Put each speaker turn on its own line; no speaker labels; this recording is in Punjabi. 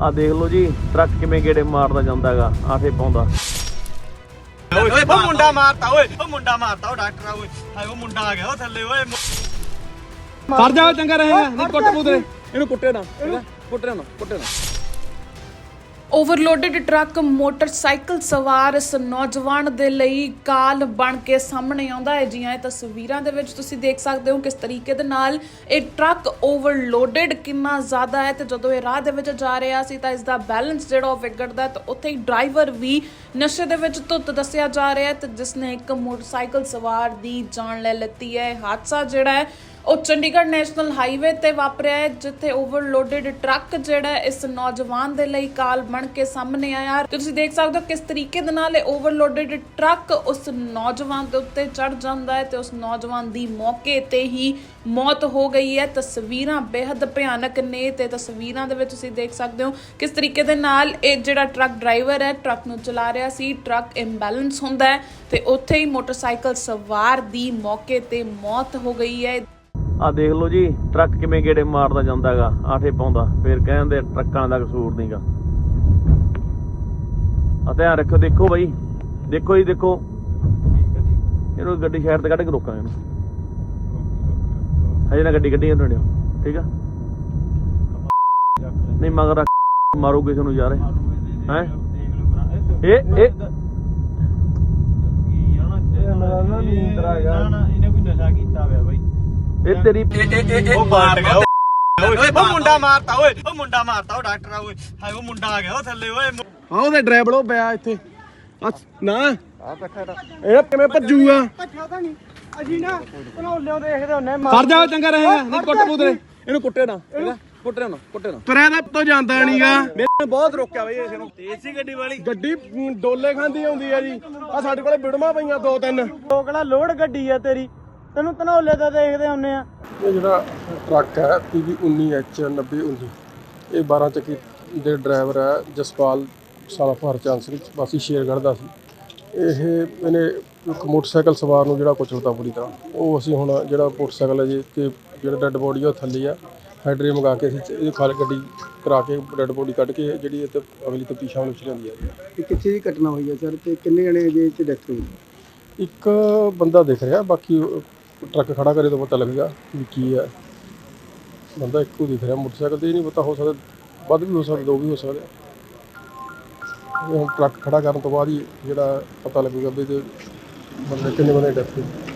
ਆ ਦੇਖ ਲਓ ਜੀ ਟਰੱਕ ਕਿਵੇਂ ਗੇੜੇ ਮਾਰਦਾ ਜਾਂਦਾਗਾ ਆਠੇ ਪਾਉਂਦਾ।
ਓਏ ਉਹ ਮੁੰਡਾ ਮਾਰਤਾ ਓਏ ਉਹ ਮੁੰਡਾ ਮਾਰਤਾ ਉਹ ਡਾਕਟਰ ਆ ਓਏ। ਹਾਏ ਉਹ ਮੁੰਡਾ ਆ ਗਿਆ ਉਹ ਥੱਲੇ ਓਏ
ਫੜ ਜਾ ਚੰਗਾ ਰਹੇਗਾ ਨਹੀਂ ਕੁੱਟ ਪੂਤਰੇ ਇਹਨੂੰ ਕੁੱਟੇ ਨਾ ਕੁੱਟੇ ਨਾ ਕੁੱਟੇ ਨਾ।
ਓਵਰਲੋਡਡ ਟਰੱਕ, ਮੋਟਰਸਾਈਕਲ ਸਵਾਰ ਇਸ ਨੌਜਵਾਨ ਦੇ ਲਈ ਕਾਲ ਬਣ ਕੇ ਸਾਹਮਣੇ ਆਉਂਦਾ ਹੈ। ਜੀਆਂ ਇਹ ਤਸਵੀਰਾਂ ਦੇ ਵਿੱਚ ਤੁਸੀਂ ਦੇਖ ਸਕਦੇ ਹੋ ਕਿਸ ਤਰੀਕੇ ਦੇ ਨਾਲ ਇਹ ਟਰੱਕ ਓਵਰਲੋਡਡ ਕਿੰਨਾ ਜ਼ਿਆਦਾ ਹੈ ਤੇ ਜਦੋਂ ਇਹ ਰਾਹ ਦੇ ਵਿੱਚ ਜਾ ਰਿਹਾ ਸੀ ਤਾਂ ਇਸ ਦਾ ਬੈਲੈਂਸ ਜਿਹੜਾ ਉਹ ਵਿਗੜਦਾ ਹੈ ਉੱਥੇ ਹੀ ਡਰਾਈਵਰ ਵੀ ਨਸ਼ੇ ਦੇ ਵਿੱਚ ਧੁੱਤ ਦੱਸਿਆ ਜਾ ਰਿਹਾ ਹੈ ਤੇ ਜਿਸ ਨੇ ਇੱਕ ਮੋਟਰਸਾਈਕਲ ਸਵਾਰ ਦੀ ਜਾਨ ਲੈ ਲਿੱਤੀ ਹੈ। ਹਾਦਸਾ ਜਿਹੜਾ ਹੈ ਉਹ ਚੰਡੀਗੜ੍ਹ ਨੈਸ਼ਨਲ ਹਾਈਵੇ ਤੇ ਵਾਪਰਿਆ ਹੈ, ਜਿੱਥੇ ਓਵਰਲੋਡਡ ਟਰੱਕ ਜਿਹੜਾ ਇਸ ਨੌਜਵਾਨ ਦੇ ਲਈ ਕਾਲ ਬਣ ਕੇ ਸਾਹਮਣੇ ਆਇਆ। ਤੁਸੀਂ ਦੇਖ ਸਕਦੇ ਹੋ ਕਿਸ ਤਰੀਕੇ ਦੇ ਨਾਲ ਇਹ ਓਵਰਲੋਡਡ ਟਰੱਕ ਉਸ ਨੌਜਵਾਨ ਦੇ ਉੱਤੇ ਚੜ ਜਾਂਦਾ ਹੈ ਤੇ ਉਸ ਨੌਜਵਾਨ ਦੀ ਮੌਕੇ ਤੇ ਹੀ ਮੌਤ ਹੋ ਗਈ ਹੈ। ਤਸਵੀਰਾਂ ਬੇहद ਭਿਆਨਕ ਨੇ ਤੇ ਤਸਵੀਰਾਂ ਦੇ ਵਿੱਚ ਤੁਸੀਂ ਦੇਖ ਸਕਦੇ ਹੋ ਕਿਸ ਤਰੀਕੇ ਦੇ ਨਾਲ ਇਹ ਜਿਹੜਾ ਟਰੱਕ ਡਰਾਈਵਰ ਹੈ, ਟਰੱਕ ਨੂੰ ਚਲਾ ਰਿਹਾ ਸੀ। ਟਰੱਕ ਇੰਬੈਲੈਂਸ ਹੁੰਦਾ ਹੈ ਤੇ ਉੱਥੇ ਹੀ ਮੋਟਰਸਾਈਕਲ ਸਵਾਰ ਦੀ ਮੌਕੇ ਤੇ ਮੌਤ ਹੋ ਗਈ ਹੈ।
ਆ ਦੇਖ ਲਓ ਜੀ, ਟਰੱਕ ਕਿਵੇਂ ਗੇੜੇ ਮਾਰਦਾ ਜਾਂਦਾਗਾ, ਆਠੇ ਪਾਉਂਦਾ, ਫਿਰ ਕਹਿੰਦੇ ਟਰੱਕਾਂ ਦਾ ਕਸੂਰ ਨਹੀਂਗਾ ਆ ਧਿਆਨ ਰੱਖੋ ਦੇਖੋ ਬਾਈ, ਦੇਖੋ ਜੀ, ਦੇਖੋ। ਇਹਨੂੰ ਗੱਡੀ ਸ਼ਹਿਰ ਤੇ ਕੱਢ ਕੇ ਰੋਕਾਂਗੇ ਇਹਨੂੰ। ਹਜੇ ਨਾ ਗੱਡੀ ਕੱਢੀ ਤੁਹਾਡੇ ਠੀਕ ਆ? ਨਹੀਂ, ਮਗਰ ਰੱਖ- ਮਾਰੂ ਕਿਸੇ ਨੂੰ ਯਾਰ ਹੈ? ਇਹ ਇਹ
ਇਹਨੇ ਕੋਈ ਨਸ਼ਾ ਕੀਤਾ ਹੋਇਆ ਬਾਈ।
ਇਹ ਤੇਰੀ
ਉਹ ਮਾਰ ਗਿਆ। ਓਏ ਉਹ ਮੁੰਡਾ ਮਾਰਤਾ ਓਏ ਉਹ ਮੁੰਡਾ ਮਾਰਤਾ ਉਹ ਡਾਕਟਰ ਆ ਓਏ। ਹਾਏ ਉਹ ਮੁੰਡਾ ਆ ਗਿਆ ਉਹ ਥੱਲੇ ਓਏ।
ਹਾਂ ਉਹਦੇ ਡਰਾਈਵਰ ਉਹ ਪਿਆ ਇੱਥੇ। ਆ ਨਾ। ਆ ਇਹ ਕਿਵੇਂ ਭੱਜੂਗਾ ਫੜ ਜਾ ਚੰਗਾ ਰਹੇਗਾ ਨਹੀਂ ਕੁੱਟ ਪੂਤਰੇ ਇਹਨੂੰ ਕੁੱਟੇ ਨਾ ਕੁੱਟੇ ਨਾ ਕੁੱਟੇ ਨਾ ਤੁਰਿਆ ਤਾਂ ਤੋਂ ਜਾਂਦਾ ਨਹੀਂਗਾ ਬਹੁਤ ਰੋਕਿਆ ਬਈ ਇਸ ਨੂੰ
ਤੇਜ਼ ਸੀ ਗੱਡੀ ਵਾਲੀ।
ਗੱਡੀ ਡੋਲੇ ਖਾਂਦੀ ਆਉਂਦੀ ਆ ਜੀ। ਆ ਸਾਡੇ ਕੋਲੇ ਬਿੜਮਾ ਪਈਆਂ ਦੋ ਤਿੰਨ।
ਕੋਕੜਾ ਲੋਡ ਗੱਡੀ ਆ ਤੇਰੀ? ਤੈਨੂੰ ਧਨੌਲੇ ਦਾ ਦੇਖਦੇ ਹੁੰਨੇ ਆ।
ਇਹ ਜਿਹੜਾ ਟਰੱਕ ਹੈ PV 19H 9019 ਇਹ 12 ਚੱਕੀ ਦੇ ਡਰਾਈਵਰ ਹੈ ਜਸਪਾਲ ਸਾਲਾ ਹਰਚੰਦ ਸਿੰਘ ਵਾਸੀ ਸ਼ੇਰਗੜ੍ਹ ਦਾ ਸੀ। ਇਹ ਇਹਨੇ ਇੱਕ ਮੋਟਰਸਾਈਕਲ ਸਵਾਰ ਨੂੰ ਜਿਹੜਾ ਕੁਚਲਤਾ ਪੂਰੀ ਤਰ੍ਹਾਂ। ਉਹ ਅਸੀਂ ਹੁਣ ਜਿਹੜਾ ਮੋਟਰਸਾਈਕਲ ਹੈ ਜੀ ਤੇ ਜਿਹੜਾ ਡੈੱਡ ਬੋਡੀ ਆ ਉਹ ਥੱਲੇ ਆ। ਹਾਈਡਰੇ ਮੰਗਾ ਕੇ ਅਸੀਂ ਇਹ ਖਾਲ ਗੱਡੀ ਕਰਾ ਕੇ ਡੈੱਡ ਬੋਡੀ ਕੱਢ ਕੇ ਜਿਹੜੀ ਇਹ ਤੇ ਅਗਲੀ ਤਫਤੀਸ਼ ਨੂੰ ਚਲਾਉਂਦੀ ਹੈ
ਇਹ ਕਿੱਥੇ ਦੀ ਘਟਨਾ ਹੋਈ ਹੈ ਸਰ? ਤੇ ਕਿੰਨੇ ਜਣੇ ਅਜੇ ਚ ਡੈਥ ਹੋਈ
ਇੱਕ ਬੰਦਾ ਦਿਖ ਰਿਹਾ ਬਾਕੀ ਟਰੱਕ ਖੜਾ ਕਰੇ ਤਾਂ ਪਤਾ ਲੱਗੇਗਾ ਵੀ ਕੀ ਹੈ। ਬੰਦਾ ਇੱਕੋ ਦਿਖ ਰਿਹਾ, ਮੋਟਰਸਾਈਕਲ ਤੇ ਇਹ ਨਹੀਂ ਪਤਾ ਹੋ ਸਕਦਾ, ਵੱਧ ਵੀ ਹੋ ਸਕਦਾ, ਦੋ ਵੀ ਹੋ ਸਕਦਾ ਇਹ ਹੁਣ ਟਰੱਕ ਖੜਾ ਕਰਨ ਤੋਂ ਬਾਅਦ ਹੀ ਜਿਹੜਾ ਪਤਾ ਲੱਗੇਗਾ ਵੀ ਇਹਦੇ ਬੰਦੇ ਕਿੰਨੇ ਬੰਦੇ ਡੈਥ ਹੋਈ